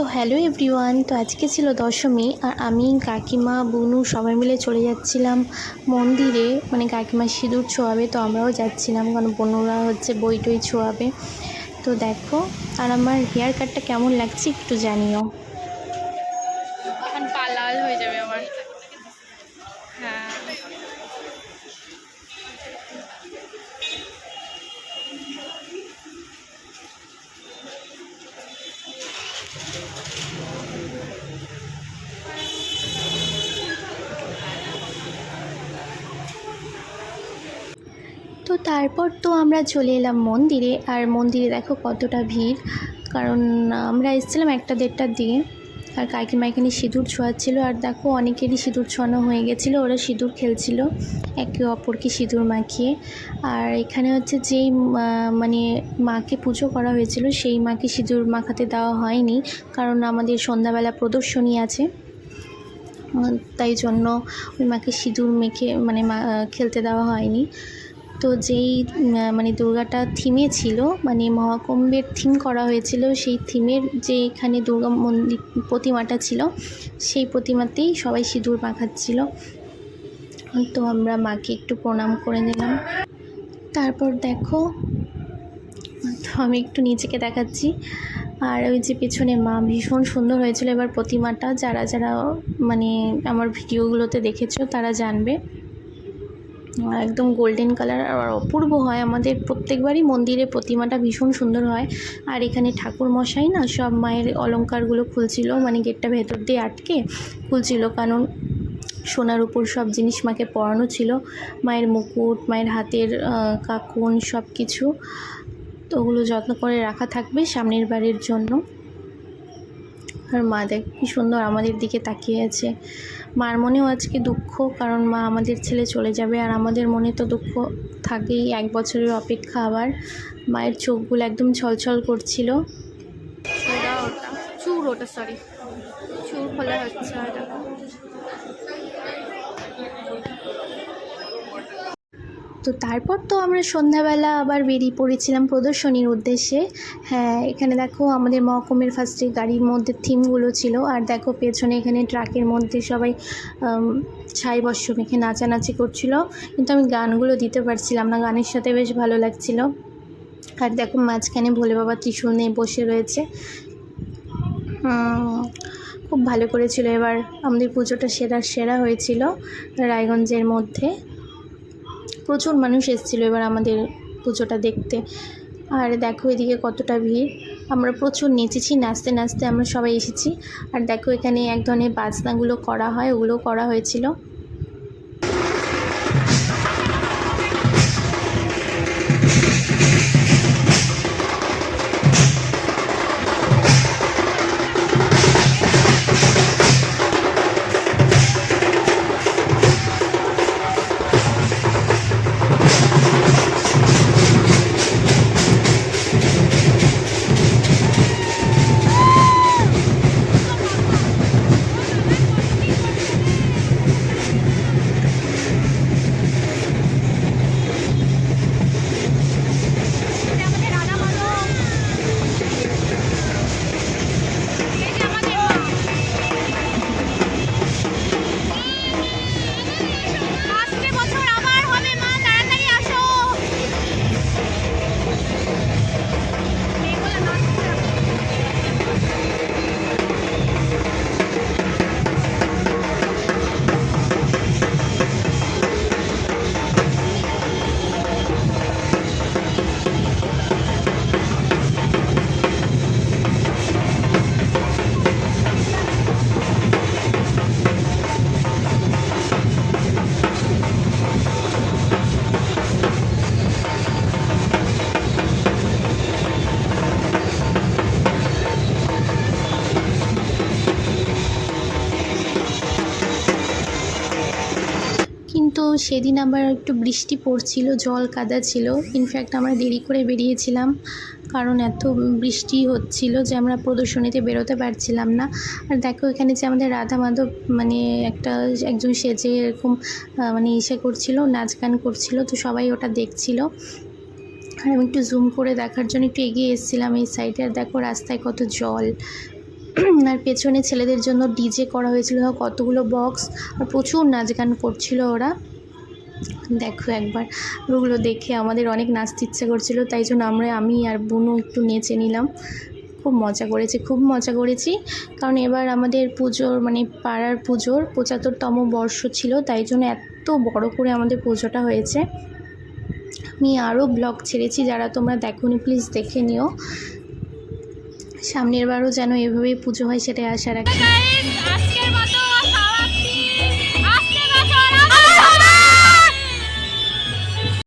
তো hello everyone, তো আজকে ছিল দশমী আর আমি, কাকিমা, বুনু সবাই মিলে চলে যাচ্ছিলাম মন্দিরে। মানে কাকিমা সিঁদুর ছোঁয়াবে, তো আমরাও যাচ্ছিলাম কারণ বনুরা হচ্ছে বই টই ছোঁয়াবে। তো দেখো, আর আমার হেয়ার কাটটা কেমন লাগছে একটু জানিও। হয়ে যাবে আমার। হ্যাঁ। তো তারপর তো আমরা চলে এলাম মন্দিরে, আর মন্দিরে দেখো কতটা ভিড়। কারণ আমরা এসেছিলাম একটা দেড়টার দিকে। আর কাকিমা এখানে সিঁদুর ছোঁয়াচ্ছিল আর দেখো অনেকেরই সিঁদুর ছোঁয়ানো হয়ে গেছিল, ওরা সিঁদুর খেলছিল, একে অপরকে সিঁদুর মাখিয়ে। আর এখানে হচ্ছে যেই মানে মাকে পুজো করা হয়েছিল, সেই মাকে সিঁদুর মাখাতে দেওয়া হয়নি, কারণ আমাদের সন্ধ্যাবেলা প্রদর্শনী আছে। তাই জন্য ওই মাকে সিঁদুর মেখে মানে খেলতে দেওয়া হয়নি। তো যেই মানে দুর্গাটা থিমে ছিল মানে মহাকুম্ভের থিম করা হয়েছিল, সেই থিমের যে এখানে দুর্গা মন্দির প্রতিমাটা ছিল, সেই প্রতিমাতেই সবাই সিঁদুর মাখাচ্ছিল। তো আমরা মাকে একটু প্রণাম করে নিলাম। তারপর দেখো, তো আমি একটু নিজেকে দেখাচ্ছি। আর ওই যে পেছনে মা ভীষণ সুন্দর হয়েছিল এবার প্রতিমাটা। যারা যারা মানে আমার ভিডিওগুলোতে দেখেছ, তারা জানবে। একদম গোল্ডেন কালার আর অপূর্ব হয়। আমাদের প্রত্যেকবারই মন্দিরে প্রতিমাটা ভীষণ সুন্দর হয়। আর এখানে ঠাকুর মশাই না, সব মায়ের অলংকারগুলো খুলছিল মানে গেটটা ভেতর দিয়ে আটকে খুলছিল, কারণ সোনার উপর সব জিনিস মাকে পরানো ছিল। মায়ের মুকুট, মায়ের হাতের কাকুন সব কিছু তো ওগুলো যত্ন করে রাখা থাকবে সামনের বাড়ির জন্য। আর মা দেখ কি সুন্দর আমাদের দিকে তাকিয়ে আছে। মার মনেও আজকে দুঃখ, কারণ মা আমাদের ছেলে চলে যাবে আর আমাদের মনে তো দুঃখ থাকেই এক বছরের অপেক্ষা আবার। মায়ের চোখগুলো একদম ছলছল করছিল। ওটা, চুর ওটা সরি চুর খোলা হচ্ছে তো তারপর তো আমরা সন্ধ্যাবেলা আবার বেরিয়ে পড়েছিলাম প্রদর্শনীর উদ্দেশ্যে। হ্যাঁ এখানে দেখো আমাদের মহকুমের ফার্স্টে গাড়ির মধ্যে থিমগুলো ছিল। আর দেখো পেছনে এখানে ট্রাকের মধ্যে সবাই ছাই বর্ষ মেখে নাচানাচি করছিল। কিন্তু আমি গানগুলো দিতে পারছিলাম না, গানের সাথে বেশ ভালো লাগছিল। আর দেখো মাঝখানে ভোলে বাবা ত্রিশূল নিয়ে বসে রয়েছে। খুব ভালো করেছিল। এবার আমাদের পুজোটা সেরা সেরা হয়েছিল রায়গঞ্জের মধ্যে। প্রচুর মানুষ এসেছিল এবার আমাদের পুজোটা দেখতে। আর দেখো এদিকে কতটা ভিড়। আমরা প্রচুর নেচেছি, নাচতে নাচতে আমরা সবাই এসেছি। আর দেখো এখানে এক ধরনের বাজনাগুলো করা হয় ওগুলো করা হয়েছিল। কিন্তু সেদিন আবার একটু বৃষ্টি পড়ছিল, জল কাদা ছিল। ইনফ্যাক্ট আমরা দেরি করে বেরিয়েছিলাম কারণ এত বৃষ্টি হচ্ছিল যে আমরা প্রদর্শনীতে বেরোতে পারছিলাম না। আর দেখো এখানে যে আমাদের রাধা মাধব মানে একটা একজন সেজে এরকম মানে ইসে করছিল, নাচ গান করছিল, তো সবাই ওটা দেখছিল। আর আমি একটু জুম করে দেখার জন্য একটু এগিয়ে এসেছিলাম এই সাইডে আর দেখো রাস্তায় কত জল আর পেছনে ছেলেদের জন্য ডিজে করা হয়েছিল, কতগুলো বক্স আর প্রচুর নাচ গান করছিল ওরা। দেখো একবার, ওগুলো দেখে আমাদের অনেক নাচতে ইচ্ছে করছিল, তাই জন্য আমরা, আমি আর বোনও একটু নেচে নিলাম। খুব মজা করেছি, খুব মজা করেছি। কারণ এবার আমাদের পুজোর মানে পাড়ার পুজোর পঁচাত্তরতম বর্ষ ছিল, তাই জন্য এত বড় করে আমাদের পুজোটা হয়েছে। আমি আরও ব্লগ ছেড়েছি, যারা তোমরা দেখোনি প্লিজ দেখে নিও। সামনের বারও যেন এভাবেই পুজো হয় সেটাই আশা রাখি। আজকের মতো